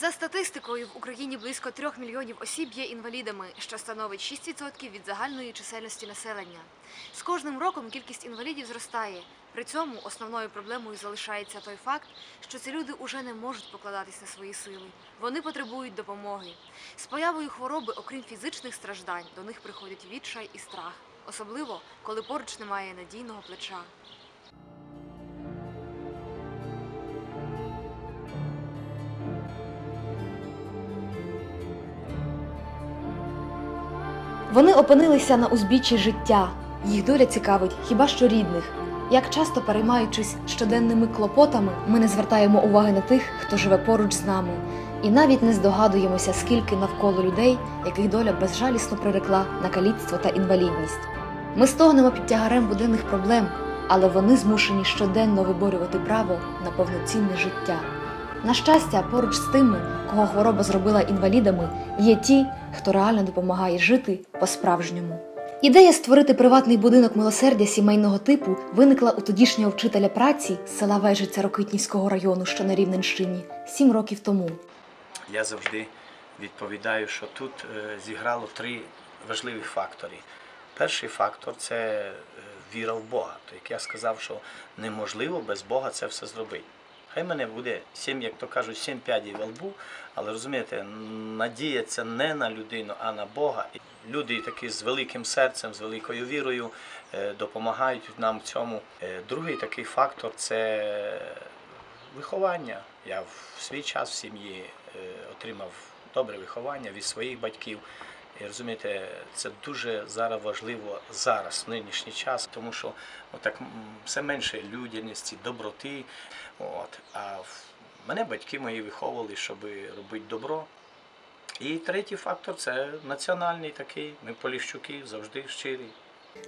За статистикою, в Україні близько трьох мільйонів осіб є інвалідами, що становить 6% від загальної чисельності населення. З кожним роком кількість інвалідів зростає. При цьому основною проблемою залишається той факт, що ці люди уже не можуть покладатись на свої сили. Вони потребують допомоги. З появою хвороби, окрім фізичних страждань, до них приходять відчай і страх, особливо коли поруч немає надійного плеча. Вони опинилися на узбіччі життя. Їх доля цікавить хіба що рідних. Як часто переймаючись щоденними клопотами, ми не звертаємо уваги на тих, хто живе поруч з нами, і навіть не здогадуємося, скільки навколо людей, яких доля безжалісно прирекла на каліцтво та інвалідність. Ми стогнемо під тягарем буденних проблем, але вони змушені щоденно виборювати право на повноцінне життя. На щастя, поруч з тими, кого хвороба зробила інвалідами, є ті, хто реально допомагає жити по-справжньому. Ідея створити приватний будинок милосердя сімейного типу виникла у тодішнього вчителя праці з села Вежиця Рокитнівського району, що на Рівненщині, сім років тому. Я завжди відповідаю, що тут е, зіграло три важливі фактори. Перший фактор це е, віра в Бога. То як я сказав, що неможливо без Бога це все зробити. Хай мене буде сім, як то кажуть, сім п'ядів во лбу, але розумієте, надія це не на людину, а на Бога. Люди такі з великим серцем, з великою вірою е, допомагають нам в цьому. Е, Другий такий фактор це виховання. Я в свій час в сім'ї е, отримав добре виховання від своїх батьків. І розумієте, це дуже зараз важливо зараз, в нинішній час, тому що отак все менше людяності, доброти. От. А мене батьки мої виховували, щоб робити добро. І третій фактор це національний такий. Ми поліщуки завжди щирі.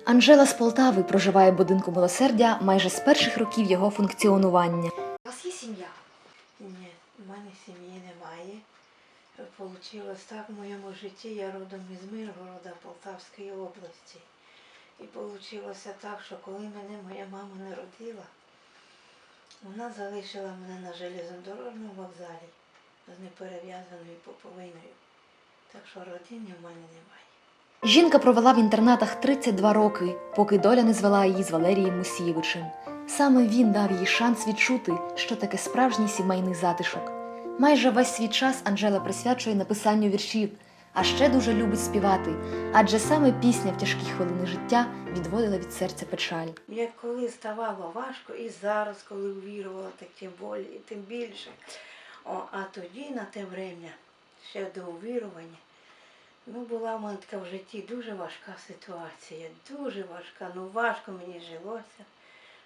Анжела з Полтави проживає в будинку милосердя майже з перших років його функціонування. У вас є сім'я? Ні, в мене сім'ї немає. Получилось так в моєму житті, я родом із Миргорода Полтавської області. І вийшло так, що коли мене моя мама народила, вона залишила мене на железнодорожному вокзалі з неперев'язаною поповиною. Так що родини в мене немає. Жінка провела в інтернатах 32 роки, поки доля не звела її з Валерієм Мусієвичем. Саме він дав їй шанс відчути, що таке справжній сімейний затишок. Майже весь свій час Анжела присвячує написанню віршів, а ще дуже любить співати, адже саме пісня в тяжкі хвилини життя відводила від серця печаль. Як коли ставало важко, і зараз, коли увірувала, так тим болі, і тим більше. О, а тоді на те время, ще до увірування, ну була в мене така в житті дуже важка ситуація, дуже важка, ну важко мені жилося,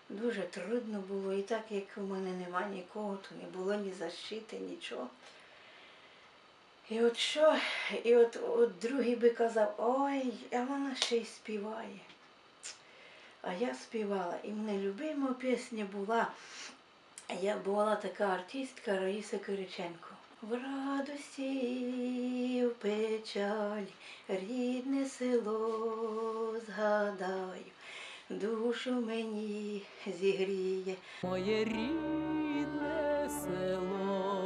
дуже трудно було. І так як у мене нема нікого, то не було ні защити, нічого. І от що, і от, от другий би казав, ой, а вона ще й співає. А я співала, і мене любима пісня була. Я була така артистка Раїса Кириченко. В радості, в печалі, рідне село згадаю, душу мені зігріє. моє рідне село.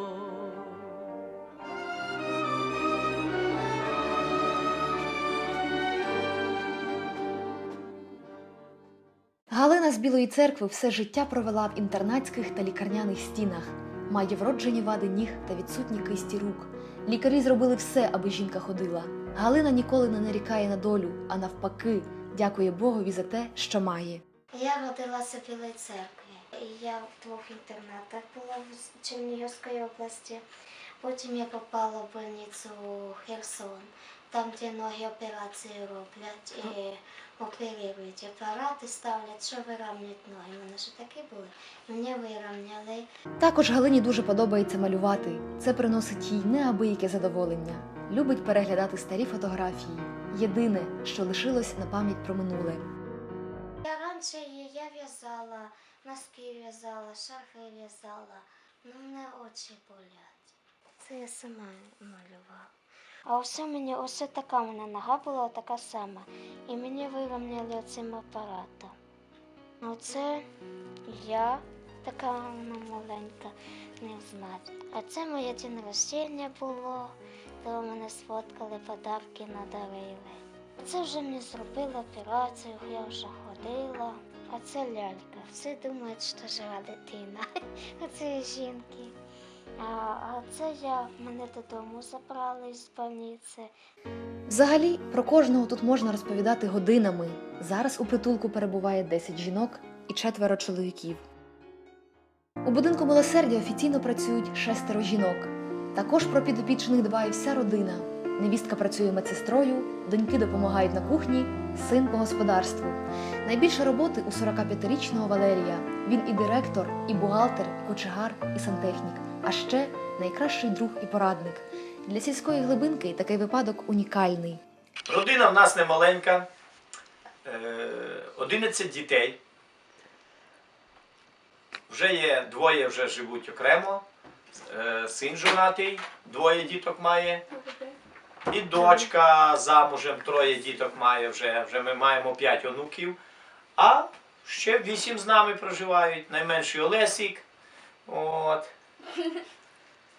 Галина з Білої церкви все життя провела в інтернатських та лікарняних стінах. Має вроджені вади ніг та відсутні кисті рук. Лікарі зробили все, аби жінка ходила. Галина ніколи не нарікає на долю, а навпаки, дякує Богові за те, що має. Я родилася в Білій церкві. Я в двох інтернатах була в Чернігівській області. Потім я попала в больницю Херсон, там, де ноги операції роблять і оперують апарати, ставлять, що вирівнюють ноги. Мене ж такі були. Мені вирівняли. Також Галині дуже подобається малювати. Це приносить їй неабияке задоволення. Любить переглядати старі фотографії. Єдине, що лишилось на пам'ять про минуле. Я раніше я в'язала, носки в'язала, шарфи в'язала. Ну, мене очі болять. Це я сама малювала. А ось мені ось така мене нога була така сама. І мені вирівняли цим апаратом. Оце я така вона маленька, не знаю. А це моє день рождення було, то мене сфоткали, подарки надарили. Це вже мені зробили операцію, я вже ходила. А це лялька. Всі думають, що жива дитина. А це жінки. А, це я мене додому забрали з больниці. Взагалі, про кожного тут можна розповідати годинами. Зараз у притулку перебуває 10 жінок і четверо чоловіків. У будинку милосердя офіційно працюють шестеро жінок. Також про підопічних дбає вся родина. Невістка працює медсестрою, доньки допомагають на кухні, син по господарству. Найбільше роботи у 45-річного Валерія. Він і директор, і бухгалтер, і кочегар, і сантехнік, а ще найкращий друг і порадник. Для сільської глибинки такий випадок унікальний. Родина в нас не маленька, е, 11 дітей. Вже є двоє вже живуть окремо. Е, Син жонатий, двоє діток має. І дочка замужем троє діток має вже. Вже ми маємо п'ять онуків. А ще вісім з нами проживають. Найменший Олесік. От.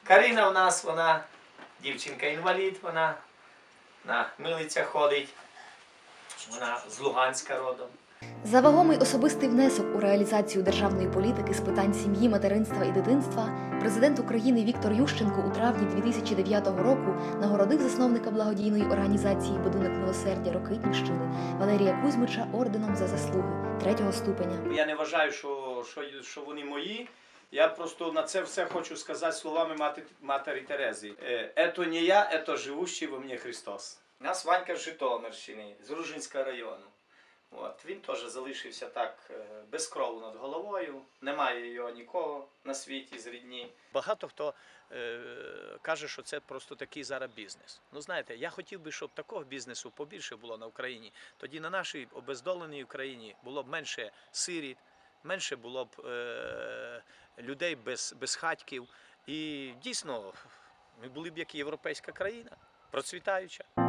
Каріна в нас, вона дівчинка-інвалід, вона на милицях ходить. Вона з Луганська родом. За вагомий особистий внесок у реалізацію державної політики з питань сім'ї, материнства і дитинства президент України Віктор Ющенко у травні 2009 року нагородив засновника благодійної організації Будинок милосердя Рокитнівщини Валерія Кузьмича орденом за заслуги третього ступеня. Я не вважаю, що, що, що вони мої. Я просто на це все хочу сказати словами мати, матері Терези. Е, «Ето не я, ето живущий во мені Христос. У нас Ванька з Житомирщини, з Ружинського району. От, він теж залишився так е, без крову над головою, немає його нікого на світі з рідні. Багато хто е, каже, що це просто такий зараз бізнес. Ну знаєте, я хотів би, щоб такого бізнесу побільше було на Україні. Тоді на нашій обездоленій Україні було б менше сиріт, менше було б е, людей без, без хатьків. І дійсно, ми були б як європейська країна, процвітаюча.